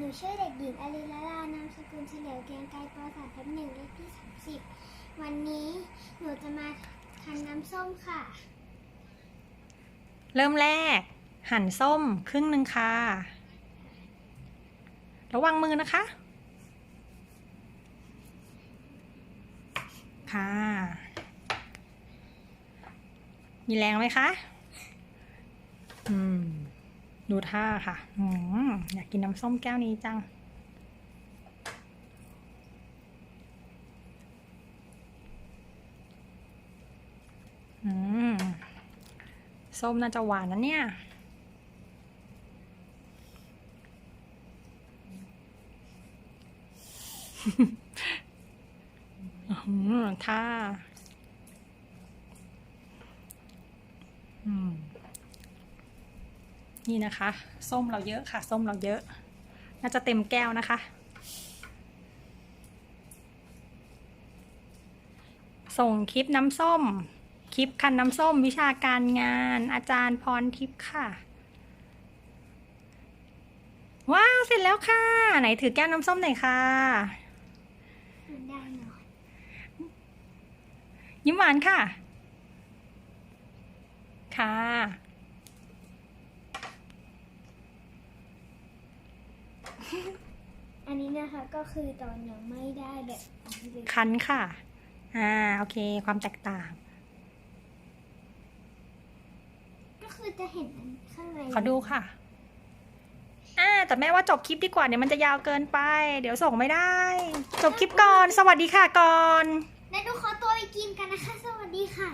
หนูชื่อเด็กหญิงอลิลาลานามสกุลเฉลียวเกียงไกรปสามทับหนึ่งเลขที่สามสิบวันนี้หนูจะมาทำน้ำส้มค่ะ เริ่มแรก หั่นส้มครึ่งหนึ่งค่ะ ระวังมือนะคะ ค่ะ มีแรงไหมคะ อืม ดูท่าค่ะออยากกินน้ำส้มแก้วนี้จัง ส้มน่าจะหวานนะเนี่ย ท่า อืม นี่นะคะ ส้มเราเยอะค่ะ ส้มเราเยอะ น่าจะเต็มแก้วนะคะ ส่งคลิปน้ำส้ม คลิปคันน้ำส้มวิชาการงาน อาจารย์พรทิพย์ค่ะ ว้าว เสร็จแล้วค่ะ ไหนถือแก้วน้ำส้มหน่อยค่ะยิ้มหวานค่ะ ค่ะ อันนี้นะคะก็คือตอนยังไม่ได้แบบอันนี้เลยคันค่ะ อ่า โอเค ความแตกต่าง ก็คือจะเห็นอันข้างในขอดูค่ะ อ่า แต่แม่ว่าจบคลิปดีกว่า เดี๋ยวมันจะยาวเกินไป เดี๋ยวส่งไม่ได้ จบคลิปก่อน สวัสดีค่ะก่อน แล้วดูขอตัวไปกินกันนะคะ สวัสดีค่ะ